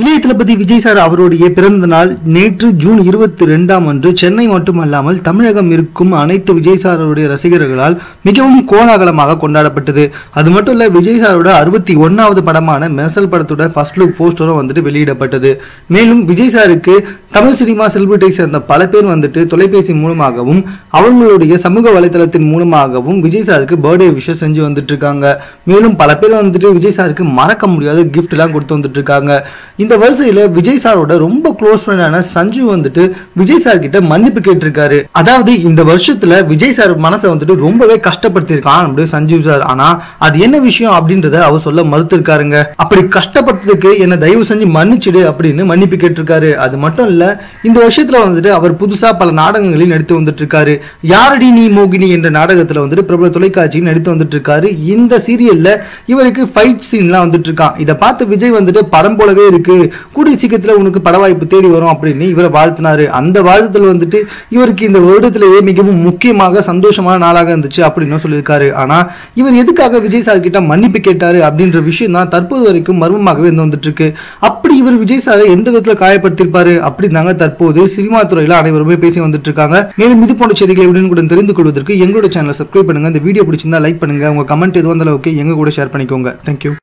இளைய தளபதி விஜய் சார் அவருடைய பிறந்த நாள் நேற்று ஜூன் இருபத்தி ரெண்டாம் அன்று சென்னை மட்டுமல்லாமல் தமிழகம் இருக்கும் அனைத்து விஜய் சாருடைய ரசிகர்களால் மிகவும் கோலாகலமாக கொண்டாடப்பட்டது. அது மட்டும் இல்ல விஜய் சாரோட அறுபத்தி ஒன்னாவது படமான மெர்சல் படத்தோட ஃபர்ஸ்ட் லுக் போஸ்டரும் வந்துட்டு வெளியிடப்பட்டது. மேலும் விஜய் சாருக்கு தமிழ் சினிமா செலிபிரிட்டை சேர்ந்த பல பேர் வந்துட்டு தொலைபேசி மூலமாகவும் அவர்களுடைய சமூக வலைதளத்தின் மூலமாகவும் விஜய் சாருக்கு பர்த்டே விஷயம் செஞ்சு வந்துட்டு இருக்காங்க. மேலும் பல பேர் வந்துட்டு விஜய் சாருக்கு மறக்க முடியாத கிஃப்ட் எல்லாம் கொடுத்து வந்துட்டு இருக்காங்க. இந்த வரிசையில விஜய் சாரோட ரொம்ப க்ளோஸ் ஃப்ரெண்டான சஞ்சீவ் வந்துட்டு விஜய் சார் கிட்ட மன்னிப்பு கேட்டிருக்காரு. அதாவது இந்த வருஷத்துல விஜய் சார் மனசை வந்துட்டு ரொம்பவே கஷ்டப்படுத்திருக்கான் அப்படி சஞ்சீவ் சார் ஆனா அது என்ன விஷயம் அப்படின்றத அவர் சொல்ல மறுத்திருக்காருங்க. அப்படி கஷ்டப்பட்டதுக்கு என்ன தயவு செஞ்சு மன்னிச்சிடு அப்படின்னு மன்னிப்பு கேட்டிருக்காரு. அது மட்டும் இல்ல இந்த வருஷத்துல வந்துட்டு அவர் புதுசா பல நாடகங்களில் நடித்து வந்துட்டு இருக்காரு யாரடி நீ மோகினி என்ற நாடகத்துல வந்துட்டு பிரபல தொலைக்காட்சியில் நடித்து வந்துட்டு இருக்காரு இந்த சீரியல்ல இவருக்கு ஃபைட் சீன்லாம் வந்துட்டு இருக்கான் இதை பார்த்து விஜய் வந்துட்டு படம் போலவே இருக்கு. கூடிய சீக்கிரத்துல உனக்கு பட வாய்ப்பு தேடி வரும் அப்படின்னு இவரை வாழ்த்தினாரு. அந்த வாழ்த்துல வந்துட்டு இவருக்கு இந்த வருடத்திலேயே மிகவும் முக்கியமாக சந்தோஷமான நாளாக இருந்துச்சு அப்படின்னு சொல்லியிருக்காரு. ஆனா இவர் எதுக்காக விஜய் சார் கிட்ட மன்னிப்பு கேட்டாரு அப்படின்ற விஷயம் தான் தற்போது வரைக்கும் மர்மமாகவே இருந்து வந்துட்டு இருக்கு அப்படி இவர் விஜய் சாரை எந்த விதத்துல காயப்படுத்திருப்பாரு அப்படின்னாங்க தற்போது சினிமா துறையில அனைவருமே பேசி வந்துட்டு இருக்காங்க மேலும் இது போன்ற செய்திகளை உடனுக்குடன் தெரிந்து கொள்வதற்கு எங்களோட சேனலை சப்ஸ்கிரைப் பண்ணுங்க. இந்த வீடியோ பிடிச்சிருந்தா லைக் பண்ணுங்க. உங்க கமெண்ட் எதுவும் அந்த அளவுக்கு எங்க கூட ஷேர் பண்ணிக்கோங்க. தேங்க்யூ